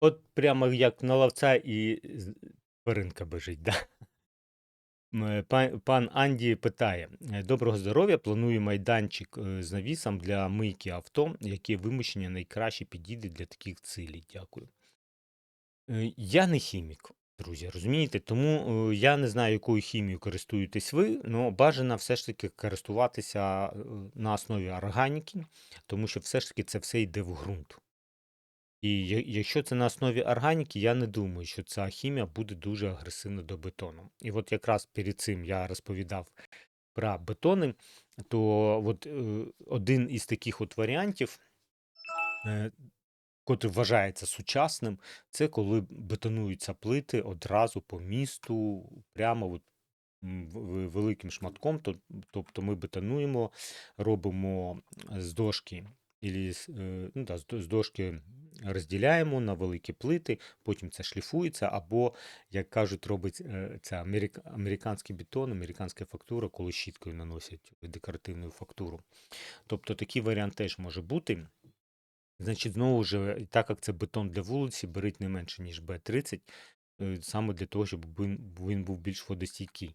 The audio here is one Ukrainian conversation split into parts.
От прямо як на ловця і тваринка бежить, да. Пан Анді питає: е, "Доброго здоров'я! Планую майданчик, е, з навісом для мийки авто. Яке вимощення найкраще підійде для таких цілей? Дякую". Е, я не хімік, друзі, розумієте? Тому, я не знаю, якою хімією користуєтесь ви, но бажано все ж таки користуватися, на основі органіки, тому що все ж таки це все йде в ґрунт. І якщо це на основі органіки, я не думаю, що ця хімія буде дуже агресивна до бетону. І от якраз перед цим я розповідав про бетони, то от, е, один із таких от варіантів, е, котрий вважається сучасним, це коли бетонуються плити одразу по місту, прямо от, в великим шматком. То тобто ми бетонуємо, робимо з дошки ілі е, ну да, з дошки розділяємо на великі плити, потім це шліфується, або, як кажуть, робить, е, ця америк американський бетон, американська фактура, коли щіткою наносять декоративну фактуру. Тобто такий варіант теж може бути. Значить, знову ж, так як це бетон для вулиці, беріть не менше, ніж Б30, е, саме для того, щоб він був більш водостійкий.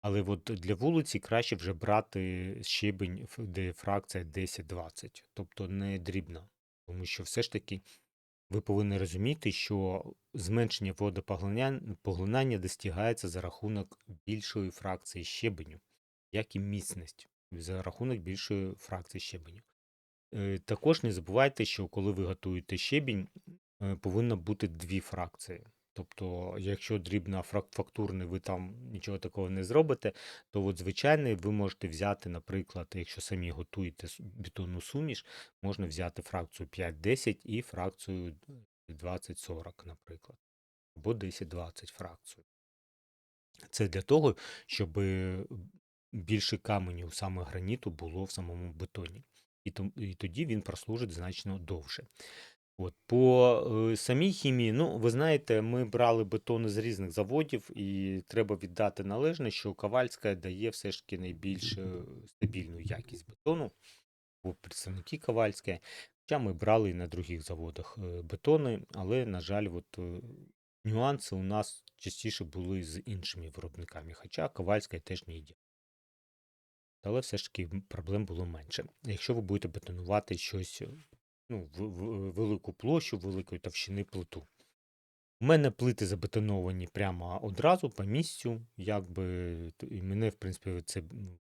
Але от для вулиці краще вже брати щебень, де фракція 10-20, тобто не дрібна. Тому що все ж таки ви повинні розуміти, що зменшення водопоглинання достигається за рахунок більшої фракції щебеню, як і міцність за рахунок більшої фракції щебеню. Е, також не забувайте, що коли ви готуєте щебінь, е, повинно бути дві фракції. Тобто, якщо дрібна фактурний, ви там нічого такого не зробите, то от звичайний ви можете взяти, наприклад, якщо самі готуєте бетонну суміш, можна взяти фракцію 5-10 і фракцію 20-40, наприклад, або 10-20 фракцію. Це для того, щоби більше каменю, саме граніту, було в самому бетоні. І тоді він прослужить значно довше. От. По, е, самій хімії, ну, ви знаєте, ми брали бетони з різних заводів, і треба віддати належне, що Ковальська дає все ж таки найбільш, е, стабільну якість бетону, бо представники Ковальської. Хоча ми брали і на других заводах, е, бетони, але, на жаль, от, е, нюанси у нас частіше були з іншими виробниками, хоча Ковальська теж не ідеальна. Але все ж таки проблем було менше. Якщо ви будете бетонувати щось, ну, велику площу, великої товщини плиту. У мене плити забетоновані прямо одразу по місцю, якби, і мене, в принципі, це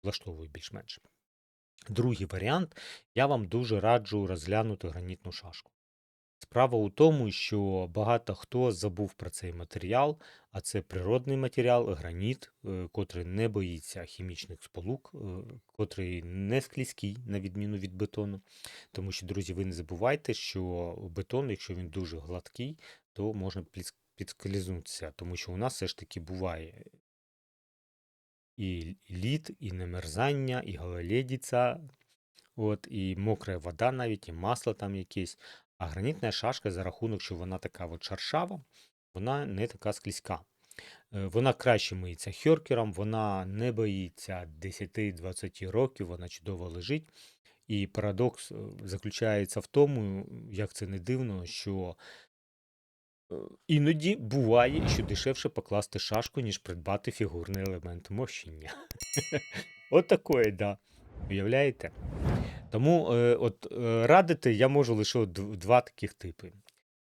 влаштовує більш-менш. Другий варіант, я вам дуже раджу розглянути гранітну шашку. Справа у тому, що багато хто забув про цей матеріал, а це природний матеріал, граніт, е, котрий не боїться хімічних сполук, е, котрий не склізький, на відміну від бетону. Тому що, друзі, ви не забувайте, що бетон, якщо він дуже гладкий, то можна підскользнутися, тому що у нас все ж таки буває і лід, і намерзання, і гололедиця, от, і мокра вода навіть, і масло там якесь. А гранітна шашка за рахунок, що вона така от шаршава, вона не така склізька. Е, Вона краще миється хьоркером, вона не боїться 10-20 років, вона чудово лежить. І парадокс е, заключається в тому, як це не дивно, що е, іноді буває, що дешевше покласти шашку, ніж придбати фігурний елемент мощення. От такое, да. Уявляєте? Тому е, от е, радити я можу лише два таких типи.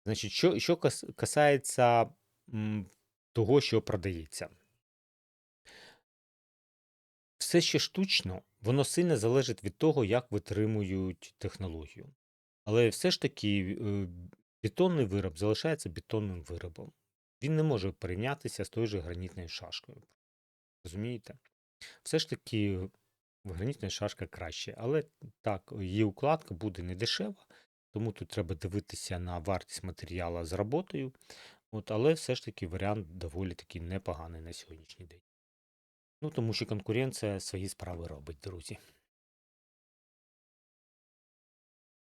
Значить, що, що касається того, що продається. Все, що штучно, воно сильно залежить від того, як витримують технологію. Але все ж таки е, бетонний вироб залишається бетонним виробом. Він не може порівнятися з тою же гранітною шашкою. Розумієте? Все ж таки гранітна шашка краще. Але так, її укладка буде не дешева, тому тут треба дивитися на вартість матеріалу з роботою. От, але все ж таки варіант доволі таки непоганий на сьогоднішній день. Ну, тому що конкуренція свої справи робить, друзі.